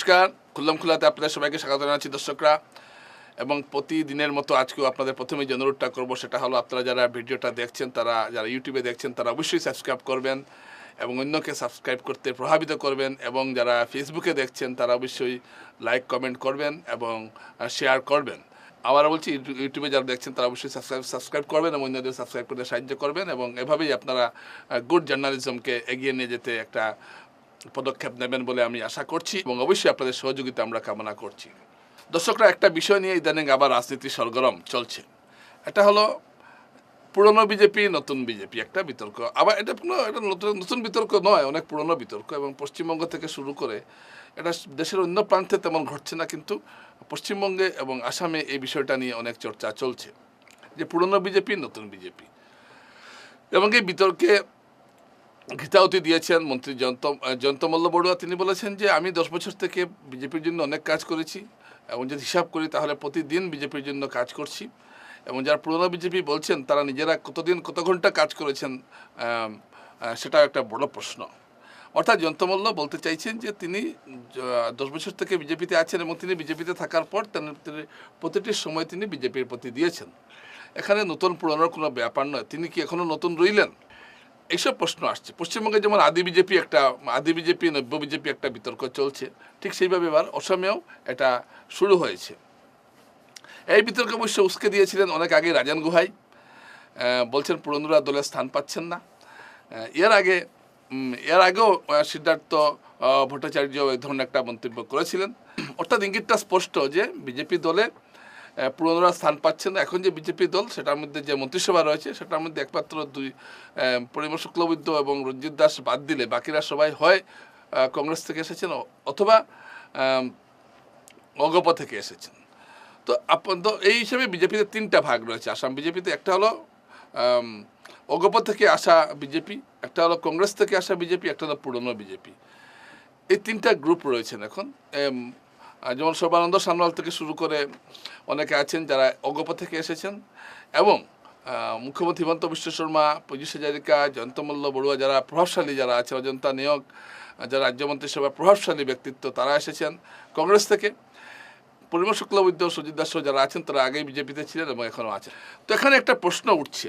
নমস্কার, খুল্লাম খুল্লাতে আপনাদের সবাইকে স্বাগত জানাচ্ছি দর্শকরা। এবং প্রতিদিনের মতো আজকেও আপনাদের প্রথমে যে অনুরোধটা করব, সেটা হলো আপনারা যারা ভিডিওটা দেখছেন, তারা যারা ইউটিউবে দেখছেন, তারা অবশ্যই সাবস্ক্রাইব করবেন এবং অন্যকে সাবস্ক্রাইব করতে প্রভাবিত করবেন এবং যারা ফেসবুকে দেখছেন, তারা অবশ্যই লাইক, কমেন্ট করবেন এবং শেয়ার করবেন। আবার বলছি ইউটিউ- ইউটিউবে যারা দেখছেন, তারা অবশ্যই সাবস্ক্রাইব সাবস্ক্রাইব করবেন এবং অন্যদের সাবস্ক্রাইব করতে সাহায্য করবেন এবং এভাবেই আপনারা গুড জার্নালিজমকে এগিয়ে নিয়ে যেতে একটা পদক্ষেপ নেবেন বলে আমি আশা করছি এবং অবশ্যই আপনাদের সহযোগিতা আমরা কামনা করছি। দর্শকরা, একটা বিষয় নিয়ে ইদানিং আবার রাজনীতি সরগরম চলছে। এটা হলো পুরনো বিজেপি, নতুন বিজেপি, একটা বিতর্ক। আবার এটা কোনো, এটা নতুন নতুন বিতর্ক নয়, অনেক পুরনো বিতর্ক এবং পশ্চিমবঙ্গ থেকে শুরু করে এটা দেশের অন্য প্রান্তে তেমন ঘটছে না, কিন্তু পশ্চিমবঙ্গে এবং আসামে এই বিষয়টা নিয়ে অনেক চর্চা চলছে। যে পুরনো বিজেপি, নতুন বিজেপি। এবং এই বিতর্কে গীতাউতি দিয়েছেন, মন্ত্রী জয়ন্ত জয়ন্ত মল্ল বড়ুয়া, তিনি বলেছেন যে আমি দশ বছর থেকে বিজেপির জন্য অনেক কাজ করেছি, এবং যদি হিসাব করি তাহলে প্রতিদিন বিজেপির জন্য কাজ করছি, এবং যারা পুরনো বিজেপি বলছেন, তারা নিজেরা কতদিন, কত ঘণ্টা কাজ করেছেন সেটাও একটা বড় প্রশ্ন। অর্থাৎ জয়ন্ত মল্ল বলতে চাইছেন যে তিনি দশ বছর থেকে বিজেপিতে আছেন, এবং তিনি বিজেপিতে থাকার পর তিনি প্রতিটি সময় তিনি বিজেপির প্রতি দিয়েছেন। এখানে নতুন, পুরনোর কোনো ব্যাপার নয়। তিনি কি এখনও নতুন রইলেন? এইসব প্রশ্ন আসছে। পশ্চিমবঙ্গে যেমন আদি বিজেপি একটা, আদি বিজেপি, নব্য বিজেপি একটা বিতর্ক চলছে, ঠিক সেইভাবে এবার অসমেও এটা শুরু হয়েছে। এই বিতর্কে অবশ্য উস্কে দিয়েছিলেন অনেক আগে রাজন গুহাই। বলছেন পুরন্দরা দলে স্থান পাচ্ছেন না। এর আগে এর আগেও সিদ্ধার্থ ভট্টাচার্য এই ধরনের একটা মন্তব্য করেছিলেন। অর্থাৎ ইঙ্গিতটা স্পষ্ট যে বিজেপি দলে পুরনোরা স্থান পাচ্ছেন না। এখন যে বিজেপি দল, সেটার মধ্যে যে মন্ত্রিসভা রয়েছে, সেটার মধ্যে একমাত্র দুই পরিমল শুক্লবৈদ্য এবং রঞ্জিত দাস বাদ দিলে বাকিরা সবাই হয় কংগ্রেস থেকে এসেছেন অথবা অগপ থেকে এসেছেন। তো তো এই হিসেবে বিজেপিতে তিনটা ভাগ রয়েছে। আসাম বিজেপিতে একটা হলো অগপ থেকে আসা বিজেপি, একটা হলো কংগ্রেস থেকে আসা বিজেপি, একটা হলো পুরনো বিজেপি। এই তিনটা গ্রুপ রয়েছেন এখন। যেমন সর্বানন্দ সানোয়াল থেকে শুরু করে অনেকে আছেন যারা অগপ থেকে এসেছেন, এবং মুখ্যমন্ত্রী হিমন্ত বিশ্ব শর্মা পঁচিশ হাজারিকা জয়ন্ত মল্ল বড়ুয়া যারা প্রভাবশালী যারা আছে, অজন্তা নিয়োগ যারা রাজ্যমন্ত্রিসভার প্রভাবশালী ব্যক্তিত্ব, তারা এসেছেন কংগ্রেস থেকে। পরিমল শুক্লবৈদ্য, সুজিত দাস যারা আছেন, তারা আগেই বিজেপিতে ছিলেন এবং এখনও আছেন। তো এখানে একটা প্রশ্ন উঠছে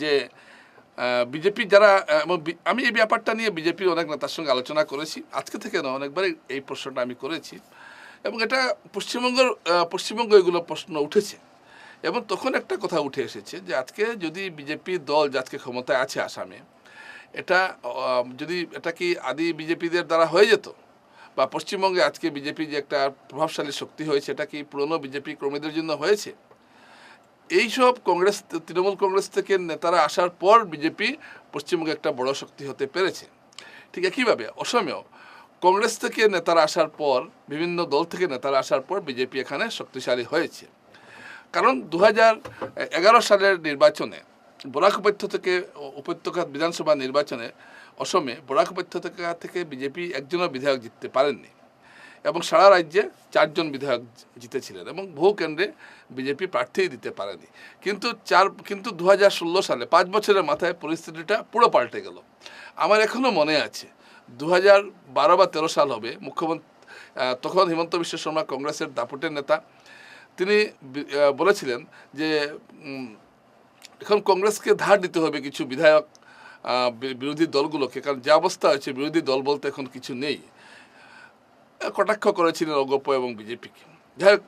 যে বিজেপি যারা আমি এই ব্যাপারটা নিয়ে বিজেপির অনেক নেতার সঙ্গে আলোচনা করেছি। আজকে থেকে না অনেকবারই এই প্রশ্নটা আমি করেছি। এবং এটা পশ্চিমবঙ্গের পশ্চিমবঙ্গ এগুলো প্রশ্ন উঠেছে। এবং তখন একটা কথা উঠে এসেছে যে আজকে যদি বিজেপি দল আজকে ক্ষমতায় আছে আসামে, এটা যদি এটা কি আদি বিজেপিদের দ্বারা হয়ে যেত? বা পশ্চিমবঙ্গে আজকে বিজেপি যে একটা প্রভাবশালী শক্তি হয়েছে, এটা কি পুরনো বিজেপি কর্মীদের জন্য হয়েছে? এইসব কংগ্রেস, তৃণমূল কংগ্রেস থেকে নেতারা আসার পর বিজেপি পশ্চিমবঙ্গে একটা বড় শক্তি হতে পেরেছে। ঠিক একইভাবে অসমেও কংগ্রেস থেকে নেতারা আসার পর, বিভিন্ন দল থেকে নেতারা আসার পর বিজেপি এখানে শক্তিশালী হয়েছে। কারণ দু সালের নির্বাচনে বরাক উপত্যকা থেকে, উপত্যকা বিধানসভা নির্বাচনে অসমে বরাক উপত্যকা থেকে বিজেপি একজনও বিধায়ক জিততে পারেননি। এবং সারা রাজ্যে চারজন বিধায়ক জিতেছিলেন এবং বহু কেন্দ্রে বিজেপি প্রার্থী দিতে পারেনি। কিন্তু চার, কিন্তু দু হাজার ষোলো সালে পাঁচ বছরের মাথায় পরিস্থিতিটা পুরো পাল্টে গেল। আমার এখনও মনে আছে দু বারো বা তেরো সাল হবে, মুখ্যমন্ত্রী তখন হিমন্ত বিশ্ব শর্মা কংগ্রেসের দাপুটের নেতা, তিনি বলেছিলেন যে এখন কংগ্রেসকে ধার দিতে হবে কিছু বিধায়ক বিরোধী দলগুলোকে, কারণ যে অবস্থা হয়েছে বিরোধী দল বলতে এখন কিছু নেই। কটাক্ষ করেছিলেন অগপ এবং বিজেপিকে। যাই হোক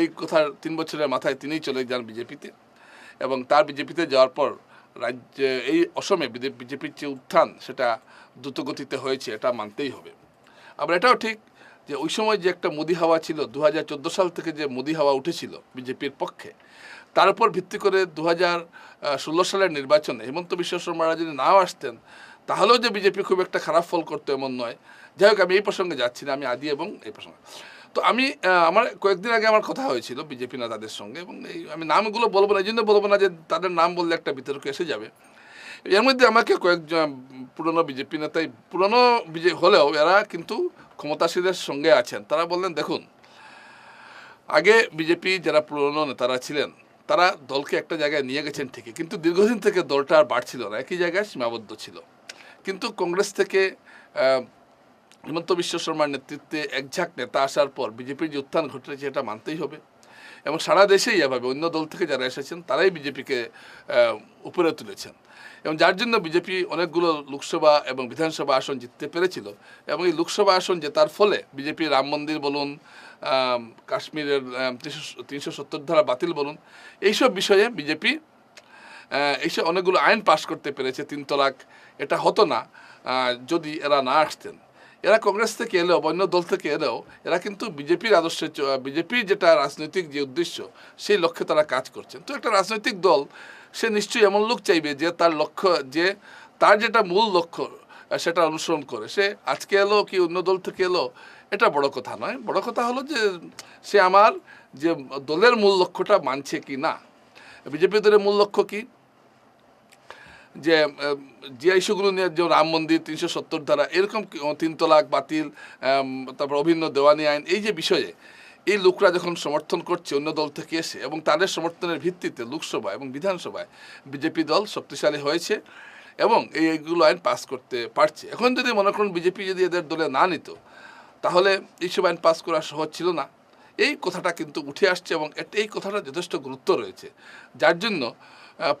এই কথার তিন বছরের মাথায় তিনিই চলে যান বিজেপিতে এবং তার বিজেপিতে যাওয়ার পর রাজ্যে, এই অসমে বিজেপির যে উত্থান, সেটা দ্রুতগতিতে হয়েছে, এটা মানতেই হবে। আবার এটাও ঠিক যে ওই সময় যে একটা মোদি হাওয়া ছিল দু হাজার চোদ্দ সাল থেকে যে মোদি হাওয়া উঠেছিল বিজেপির পক্ষে, তার উপর ভিত্তি করে দু হাজার ষোলো সালের নির্বাচনে হেমন্ত বিশ্ব শর্মারা যদি নাও আসতেন, তাহলেও যে বিজেপি খুব একটা খারাপ ফল করতো এমন নয়। যাই হোক আমি এই প্রসঙ্গে যাচ্ছি না, আমি আদি এবং এই প্রসঙ্গে। তো আমি আমার কয়েকদিন আগে আমার কথা হয়েছিল বিজেপি নেতাদের সঙ্গে এবং এই আমি নামগুলো বলব না, এই জন্য বলব না যে তাদের নাম বললে একটা বিতর্ক এসে যাবে। এর মধ্যে আমাকে কয়েকজন পুরনো বিজেপি নেতাই পুরনো বিজে, হলেও এরা কিন্তু ক্ষমতাসীনের সঙ্গে আছেন। তারা বললেন, দেখুন, আগে বিজেপি যারা পুরনো নেতারা ছিলেন, তারা দলকে একটা জায়গায় নিয়ে গেছেন ঠিকই, কিন্তু দীর্ঘদিন থেকে দলটা আর বাড়ছিল না, একই জায়গায় সীমাবদ্ধ ছিল। কিন্তু কংগ্রেস থেকে হিমন্ত বিশ্ব শর্মার নেতৃত্বে একঝাঁক নেতা আসার পর বিজেপির যে উত্থান ঘটেছে এটা মানতেই হবে। এবং সারা দেশেই এভাবে অন্য দল থেকে যারা এসেছেন, তারাই বিজেপিকে উপরে তুলেছেন। এবং যার জন্য বিজেপি অনেকগুলো লোকসভা এবং বিধানসভা আসন জিততে পেরেছিল। এবং এই লোকসভা আসন জেতার ফলে বিজেপি রাম মন্দির বলুন কাশ্মীরের তিনশো সত্তর ধারা বাতিল বলুন, এইসব বিষয়ে বিজেপি এইসব অনেকগুলো আইন পাশ করতে পেরেছে, তিন তলাক। এটা হতো না যদি এরা না আসতেন। এরা কংগ্রেস থেকে এলেও অন্য দল থেকে এলেও এরা কিন্তু বিজেপির আদর্শে বিজেপির যেটা রাজনৈতিক যে উদ্দেশ্য, সেই লক্ষ্যে তারা কাজ করছেন। তো একটা রাজনৈতিক দল, সে নিশ্চয়ই এমন লোক চাইবে যে তার লক্ষ্য, যে তার যেটা মূল লক্ষ্য সেটা অনুসরণ করে। সে আজকে এলো কি অন্য দল থেকে এলো? এটা বড় কথা নয়। বড় কথা হলো যে সে আমার যে দলের মূল লক্ষ্যটা মানছে কি না? বিজেপি দলের মূল লক্ষ্য কি? যে যে ইস্যুগুলো নিয়ে যেমন রাম মন্দির তিনশো সত্তর ধারা, এরকম তিন তলাক বাতিল তারপর অভিন্ন দেওয়ানি আইন, এই যে বিষয়ে, এই লোকরা যখন সমর্থন করছে অন্য দল থেকে এসে এবং তাদের সমর্থনের ভিত্তিতে লোকসভা এবং বিধানসভায় বিজেপি দল শক্তিশালী হয়েছে এবং এই এইগুলো আইন পাস করতে পারছে। এখন যদি মনে করুন বিজেপি যদি এদের দলে না নিত, তাহলে এইসব আইন পাস করা সহজ ছিল না। এই কথাটা কিন্তু উঠে আসছে এবং এই কথাটা যথেষ্ট গুরুত্ব রয়েছে। যার জন্য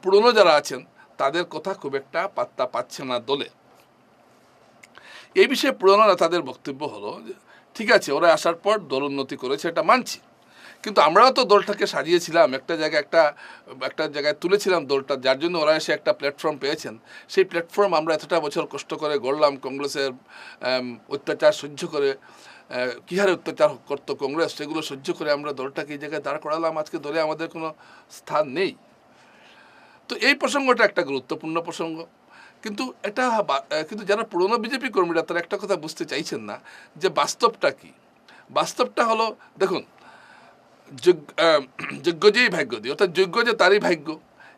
পুরনো যারা আছেন তাদের কথা খুব একটা পাত্তা পাচ্ছে না দলে। এই বিষয়ে পুরনো নেতাদের বক্তব্য হলো ঠিক আছে, ওরা আসার পর দল উন্নতি করেছে, এটা মানছি। কিন্তু আমরাও তো দলটাকে সাজিয়েছিলাম, একটা জায়গায় একটা একটা জায়গায় তুলেছিলাম দলটা, যার জন্য ওরা এসে একটা প্ল্যাটফর্ম পেয়েছেন। সেই প্ল্যাটফর্ম আমরা এতটা বছর কষ্ট করে গড়লাম কংগ্রেসের অত্যাচার সহ্য করে কী হারে অত্যাচার করতো কংগ্রেস, সেগুলো সহ্য করে আমরা দলটাকে এই জায়গায় দাঁড় করালাম। আজকে দলে আমাদের কোনো স্থান নেই। তো এই প্রসঙ্গটা একটা গুরুত্বপূর্ণ প্রসঙ্গ। কিন্তু এটা কিন্তু যারা পুরনো বিজেপি কর্মীরা তারা একটা কথা বুঝতে চাইছেন না যে বাস্তবটা কি। বাস্তবটা হলো, দেখুন যোগ্য যেই ভাগ্য দিয়ে, অর্থাৎ যোগ্য যে তারই ভাগ্য,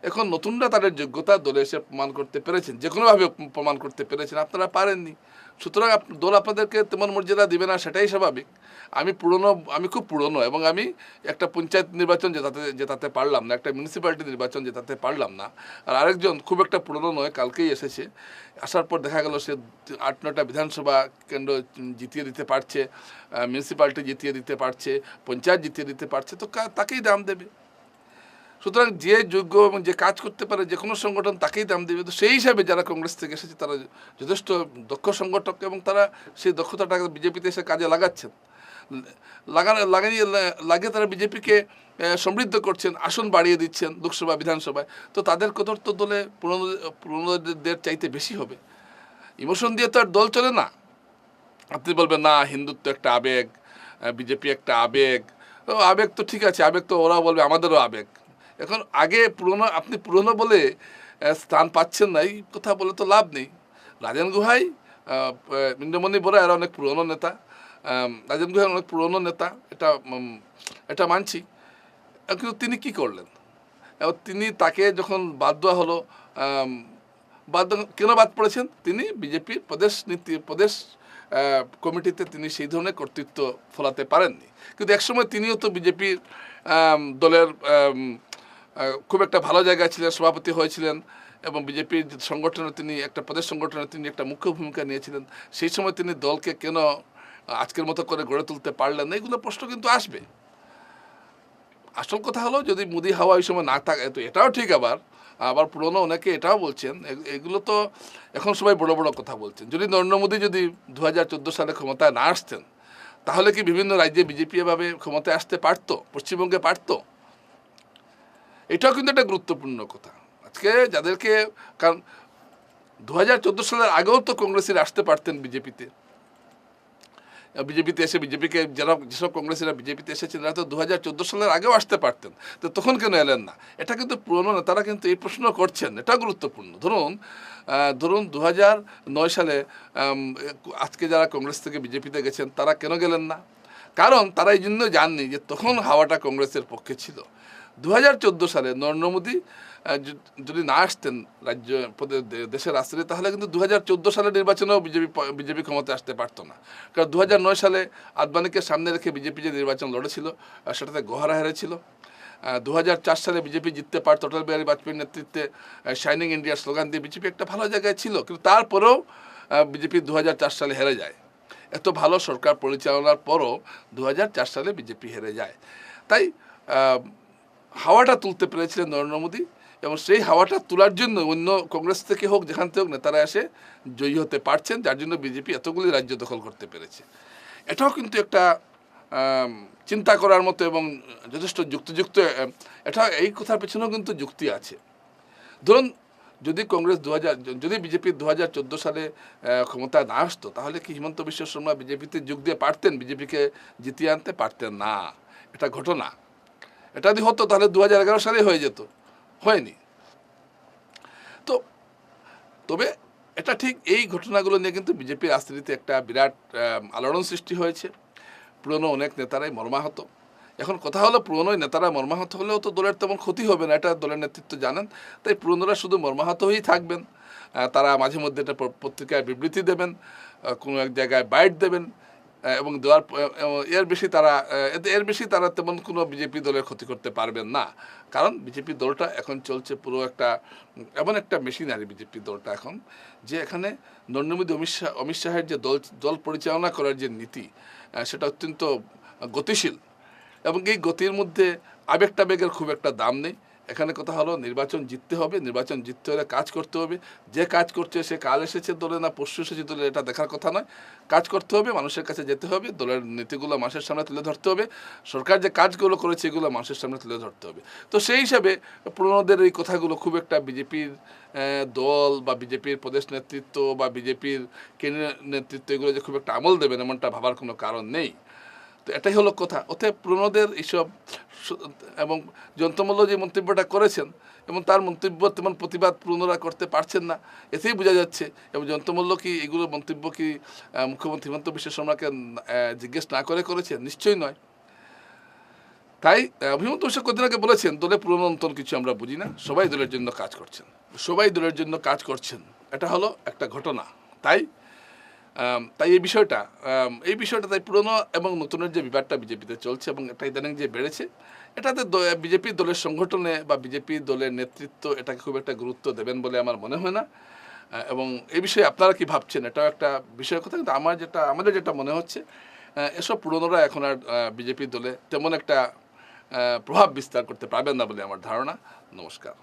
এখন নতুনরা তাদের যোগ্যতা দলে এসে প্রমাণ করতে পেরেছেন যে কোনোভাবে প্রমাণ করতে পেরেছেন, আপনারা পারেননি। সুতরাং দল আপনাদেরকে তেমন মর্যাদা দিবে না, সেটাই স্বাভাবিক। আমি পুরনো, আমি খুব পুরনো এবং আমি একটা পঞ্চায়েত নির্বাচন জেতাতে জেতাতে পারলাম না, একটা মিউনিসিপ্যালিটি নির্বাচন জেতাতে পারলাম না। আর আরেকজন খুব একটা পুরনো নয়, কালকেই এসেছে। আসার পর দেখা গেল সে আট নটা বিধানসভা কেন্দ্র জিতিয়ে দিতে পারছে মিউনিসিপ্যালিটি জিতিয়ে দিতে পারছে, পঞ্চায়েত জিতিয়ে দিতে পারছে, তো তাকেই দাম দেবে। সুতরাং যে যোগ্য এবং যে কাজ করতে পারে, যে কোনো সংগঠন তাকেই দাম দেবে। তো সেই হিসাবে যারা কংগ্রেস থেকে এসেছে, তারা যথেষ্ট দক্ষ সংগঠক এবং তারা সেই দক্ষতাটাকে বিজেপিতে এসে কাজে লাগাচ্ছেন। লাগিয়ে তারা বিজেপিকে সমৃদ্ধ করছেন, আসন বাড়িয়ে দিচ্ছেন লোকসভা, বিধানসভায়। তো তাদের কদর তো দলে পুরনো পুরনোদের চাইতে বেশি হবে। ইমোশন দিয়ে তো আর দল চলে না। আপনি বলবেন, না, হিন্দুত্ব একটা আবেগ বিজেপি একটা আবেগ। ও, আবেগ তো ঠিক আছে, আবেগ তো ওরাও বলবে, আমাদেরও আবেগ। এখন আগে পুরনো আপনি পুরনো বলে স্থান পাচ্ছেন না, এই কথা বলে তো লাভ নেই। রাজেন গুহাই ইন্দ্রমণি বোরা, এরা অনেক পুরনো নেতা। রাজেন গুহাই অনেক পুরনো নেতা, এটা এটা মানছি। কিন্তু তিনি কি করলেন? এবং তিনি তাকে যখন বাদ দেওয়া হলো বাদ কেন বাদ পড়েছেন? তিনি বিজেপির প্রদেশ নীতি, প্রদেশ কমিটিতে তিনি সেই ধরনের কর্তৃত্ব ফলাতে পারেননি। কিন্তু একসময় তিনিও তো বিজেপির দলের খুব একটা ভালো জায়গায় ছিলেন, সভাপতি হয়েছিলেন এবং বিজেপির সংগঠনে তিনি, একটা প্রদেশ সংগঠনে তিনি একটা মুখ্য ভূমিকা নিয়েছিলেন, সেই সময় তিনি দলকে কেন আজকের মতো করে গড়ে তুলতে পারলেন না, এগুলো প্রশ্ন কিন্তু আসবে। আসল কথা হলো, যদি মুদি হাওয়া ওই সময় না থাকে, তো এটাও ঠিক আবার। আবার পুরনো অনেকে এটাও বলছেন এগুলো তো এখন সবাই বড় বড় কথা বলছেন। যদি নরেন্দ্র মোদী যদি দু হাজার চোদ্দ সালে ক্ষমতায় না আসতেন, তাহলে কি বিভিন্ন রাজ্যে বিজেপি এভাবে ক্ষমতায় আসতে পারতো? পশ্চিমবঙ্গে পারতো? এটাও কিন্তু একটা গুরুত্বপূর্ণ কথা। আজকে যাদেরকে, কারণ দু হাজার চোদ্দ সালের আগেও তো কংগ্রেসের আসতে পারতেন বিজেপিতে। বিজেপিতে এসে বিজেপিকে যারা যেসব কংগ্রেসিরা বিজেপিতে এসেছেন তারা তো দু হাজার চোদ্দ সালের আগেও আসতে পারতেন। তো তখন কেন এলেন না? এটা কিন্তু পুরনো নেতারা কিন্তু এই প্রশ্ন করছেন। এটা গুরুত্বপূর্ণ। ধরুন ধরুন দু নয় সালে আজকে যারা কংগ্রেস থেকে বিজেপিতে গেছেন, তারা কেন গেলেন না? কারণ তারা এই জন্য জাননি যে তখন হাওয়াটা কংগ্রেসের পক্ষে ছিল। দু হাজার চোদ্দ সালে নরেন্দ্র মোদী যদি না আসতেন রাজ্য দেশের রাষ্ট্রে তাহলে কিন্তু দু হাজার চোদ্দ সালের নির্বাচনেও বিজেপি বিজেপি ক্ষমতায় আসতে পারতো না। কারণ দু নয় সালে আদবানিকে সামনে রেখে বিজেপি যে নির্বাচন লড়েছিল সেটাতে গোহারা হেরেছিল। দু হাজার চার সালে বিজেপি জিততে পারত অটল বিহারী বাজপেয়ীর নেতৃত্বে শাইনিং ইন্ডিয়ার স্লোগান দিয়ে বিজেপি একটা ভালো জায়গায় ছিল, কিন্তু তারপরেও বিজেপি দু সালে হেরে যায়। এত ভালো সরকার পরিচালনার পরও দু হাজার চার সালে বিজেপি হেরে যায়। তাই হাওয়াটা তুলতে পেরেছিলেন নরেন্দ্র মোদী এবং সেই হাওয়াটা তোলার জন্য অন্য কংগ্রেস থেকে হোক, যেখান থেকে হোক নেতারা এসে জয়ী হতে পারছেন, যার জন্য বিজেপি এতগুলি রাজ্য দখল করতে পেরেছে। এটাও কিন্তু একটা চিন্তা করার মতো এবং যথেষ্ট যুক্তিযুক্ত এটা এই কথার পেছনেও কিন্তু যুক্তি আছে। ধরুন, যদি কংগ্রেস দু হাজার যদি বিজেপি দু হাজার চোদ্দ সালে ক্ষমতায় না আসতো, তাহলে কি হিমন্ত বিশ্ব শর্মা বিজেপিতে যোগ দিয়ে পারতেন? বিজেপিকে জিতিয়ে আনতে পারতেন না। এটা ঘটনা। এটা যদি হতো, তাহলে দু হাজার এগারো সালে হয়ে যেত। হয়নি। তো তবে এটা ঠিক এই ঘটনাগুলো নিয়ে কিন্তু বিজেপির রাজনীতিতে একটা বিরাট আলোড়ন সৃষ্টি হয়েছে। পুরনো অনেক নেতারাই মর্মাহত। এখন কথা হলো, পুরনো নেতারা মর্মাহত হলেও তো দলের তেমন ক্ষতি হবে না, এটা দলের নেতৃত্ব জানেন। তাই পুরনোরা শুধু মর্মাহত হয়েই থাকবেন। তারা মাঝে মধ্যে একটা পত্রিকায় বিবৃতি দেবেন কোনো এক জায়গায় বাইট দেবেন। এবং দেওয়ার এর বেশি তারা এর বেশি তারা তেমন কোনো বিজেপি দলের ক্ষতি করতে পারবেন না। কারণ বিজেপি দলটা এখন চলছে পুরো একটা, এমন একটা মেশিনারি বিজেপি দলটা এখন, যে এখানে নরেন্দ্র মোদী, অমিত শাহ, অমিত শাহের যে দল দল পরিচালনা করার যে নীতি সেটা অত্যন্ত গতিশীল। এবং এই গতির মধ্যে আবেগ টাবেগের খুব একটা দাম নেই। এখানে কথা হলো নির্বাচন জিততে হবে, নির্বাচন জিততে হলে কাজ করতে হবে। যে কাজ করছে সে কাল এসেছে দলে না পরশু এসেছে দলে, এটা দেখার কথা নয়। কাজ করতে হবে, মানুষের কাছে যেতে হবে, দলের নীতিগুলো মানুষের সামনে তুলে ধরতে হবে। সরকার যে কাজগুলো করেছে এগুলো মানুষের সামনে তুলে ধরতে হবে। তো সেই হিসাবে পুরনোদের এই কথাগুলো খুব একটা বিজেপির দল বা বিজেপির প্রদেশ নেতৃত্ব বা বিজেপির কেন্দ্রীয় নেতৃত্ব এগুলো যে খুব একটা আমল দেবেন এমনটা ভাবার কোনো কারণ নেই। তো এটাই হলো কথা। অতএব পুরনোদের এইসব এবং যন্ত্রমূল্য যে মন্তব্যটা করেছেন এবং তার মন্তব্য তেমন প্রতিবাদ পুরনোরা করতে পারছেন না, এতেই বোঝা যাচ্ছে এবং যন্ত্রমূল্য কি, এগুলো মন্তব্য কি মুখ্যমন্ত্রী হিমন্ত বিশ্ব শর্মাকে জিজ্ঞেস না করে করেছেন? নিশ্চয়ই নয়। তাই হিমন্ত বিশ্ব কদিন আগে বলেছেন, দলে পুরনো নতুন কিছু আমরা বুঝি না, সবাই দলের জন্য কাজ করছেন। সবাই দলের জন্য কাজ করছেন। এটা হলো একটা ঘটনা। তাই তাই এই বিষয়টা এই বিষয়টা তাই পুরনো এবং নতুনের যে বিবাদটা বিজেপিতে চলছে এবং এটা ইদানিং যে বেড়েছে, এটাতে বিজেপি দলের সংগঠনে বা বিজেপি দলের নেতৃত্ব এটাকে খুব একটা গুরুত্ব দেবেন বলে আমার মনে হয় না। এবং এই বিষয়ে আপনারা কি ভাবছেন? এটাও একটা বিষয়ের কথা, কিন্তু আমার যেটা, আমাদের যেটা মনে হচ্ছে এসব পুরনোরা এখন আর বিজেপি দলে তেমন একটা প্রভাব বিস্তার করতে পারবেন না বলে আমার ধারণা। নমস্কার।